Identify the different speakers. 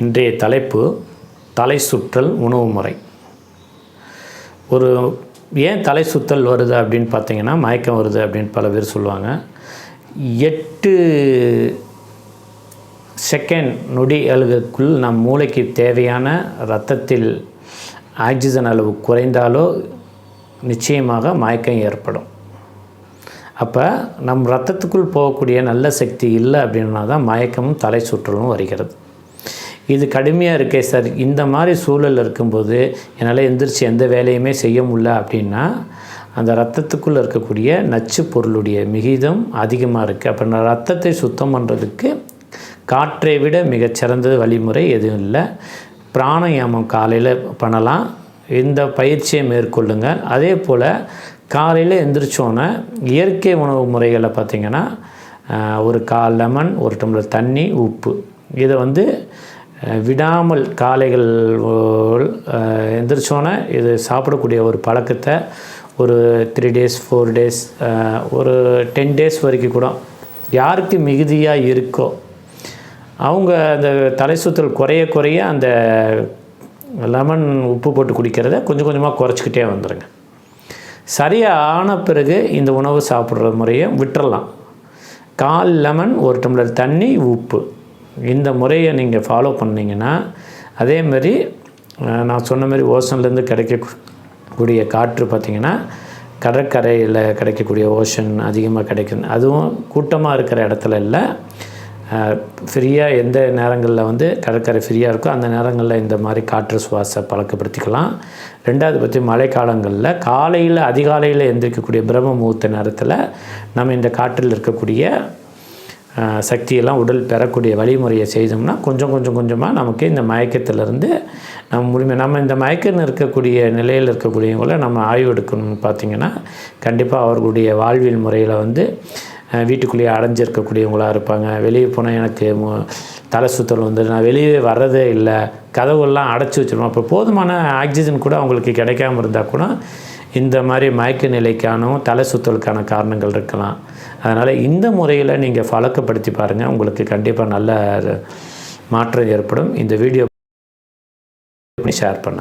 Speaker 1: இன்றைய தலைப்பு தலை சுற்றல் உணவு முறை. ஒரு ஏன் தலை சுற்றல் வருது அப்படின்னு பார்த்தீங்கன்னா மயக்கம் வருது அப்படின்னு பல பேர் சொல்லுவாங்க. எட்டு செகண்ட் நொடி அழுகுக்குள் நம் மூளைக்கு தேவையான ரத்தத்தில் ஆக்சிஜன் அளவு குறைந்தாலோ நிச்சயமாக மயக்கம் ஏற்படும். அப்போ நம் ரத்தத்துக்குள் போகக்கூடிய நல்ல சக்தி இல்லை அப்படின்னா தான் மயக்கமும் தலை சுற்றலும் வருகிறது. இது கடுமையாக இருக்கே சார். இந்த மாதிரி சூழல் இருக்கும்போது என்னால் எந்திரிச்சு எந்த வேலையுமே செய்ய முடியல அப்படின்னா அந்த ரத்தத்துக்குள்ளே இருக்கக்கூடிய நச்சு பொருளுடைய மிகிதம் அதிகமாக இருக்குது அப்போ நான் ரத்தத்தை சுத்தம் பண்ணுறதுக்கு காற்றை விட மிகச்சிறந்தது வழிமுறை எதுவும் இல்லை. பிராணயாமம் காலையில் பண்ணலாம். இந்த பயிற்சியை மேற்கொள்ளுங்கள் அதே போல் காலையில் எந்திரிச்சோன்னே இயற்கை உணவு முறைகளை பார்த்திங்கன்னா ஒரு கால் லெமன் ஒரு டம்ளர் தண்ணி உப்பு. இதை வந்து விடாமல் காலைகள் எந்திரிச்சோன்னே இது சாப்பிடக்கூடிய ஒரு பழக்கத்தை ஒரு த்ரீ டேஸ் ஃபோர் டேஸ் ஒரு டென் டேஸ் வரைக்கும் கூட யாருக்கு மிகுதியாக இருக்கோ அவங்க அந்த தலை சுற்றல் குறைய குறைய அந்த லெமன் உப்பு போட்டு குடிக்கிறத கொஞ்சம் கொஞ்சமாக குறைச்சிக்கிட்டே வந்துடுங்க சரியாக ஆன பிறகு இந்த உணவு சாப்பிட்ற முறையை விட்டுறலாம். கால் லெமன் ஒரு டம்ளர் தண்ணி உப்பு. இந்த முறையை நீங்கள் ஃபாலோ பண்ணிங்கன்னா அதேமாரி நான் சொன்ன மாதிரி ஓசன்லேருந்து கிடைக்கக்கூடிய காற்று பார்த்திங்கன்னா கடற்கரையில் கிடைக்கக்கூடிய ஓஷன் அதிகமாக கிடைக்கும் அதுவும் கூட்டமாக இருக்கிற இடத்துல இல்லை. ஃப்ரீயாக எந்த நேரங்களில் வந்து கடற்கரை ஃப்ரீயாக இருக்கோ அந்த நேரங்களில் இந்த மாதிரி காற்று சுவாச பழக்கப்படுத்திக்கலாம். ரெண்டாவது பற்றி மழைக்காலங்களில் காலையில் அதிகாலையில் எந்திரிக்கக்கூடிய பிரம்ம முகூர்த்த நேரத்தில் நம்ம இந்த காற்றில் இருக்கக்கூடிய சக்தியெல்லாம் உடல் பெறக்கூடிய வழிமுறையை செய்தோம்னா கொஞ்சம் கொஞ்சம் கொஞ்சமாக நமக்கு இந்த மயக்கத்திலிருந்து நம்ம முழுமை நம்ம இந்த மயக்கம் இருக்கக்கூடிய நிலையில் இருக்கக்கூடியவங்கள நம்ம ஆய்வு எடுக்கணும்னு பார்த்திங்கன்னா கண்டிப்பாக அவர்களுடைய வாழ்வியல் முறையில் வந்து வீட்டுக்குள்ளேயே அடைஞ்சிருக்கக்கூடியவங்களாக இருப்பாங்க. வெளியே போனால் எனக்கு தலை சுத்தல் வந்து நான் வெளியே வர்றதே இல்லை. கதவுகள்லாம் அடைச்சி வச்சிருவோம். அப்போ போதுமான ஆக்சிஜன் கூட அவங்களுக்கு கிடைக்காம இருந்தால் கூட இந்த மாதிரி மயக்க நிலைக்கானும் தலை சுத்தலுக்கான காரணங்கள் இருக்கலாம். அதனால் இந்த முறையில் நீங்கள் பழக்கப்படுத்தி பாருங்கள் உங்களுக்கு கண்டிப்பாக நல்ல மாற்றம் ஏற்படும். இந்த வீடியோ ஷேர் பண்ணுங்கள்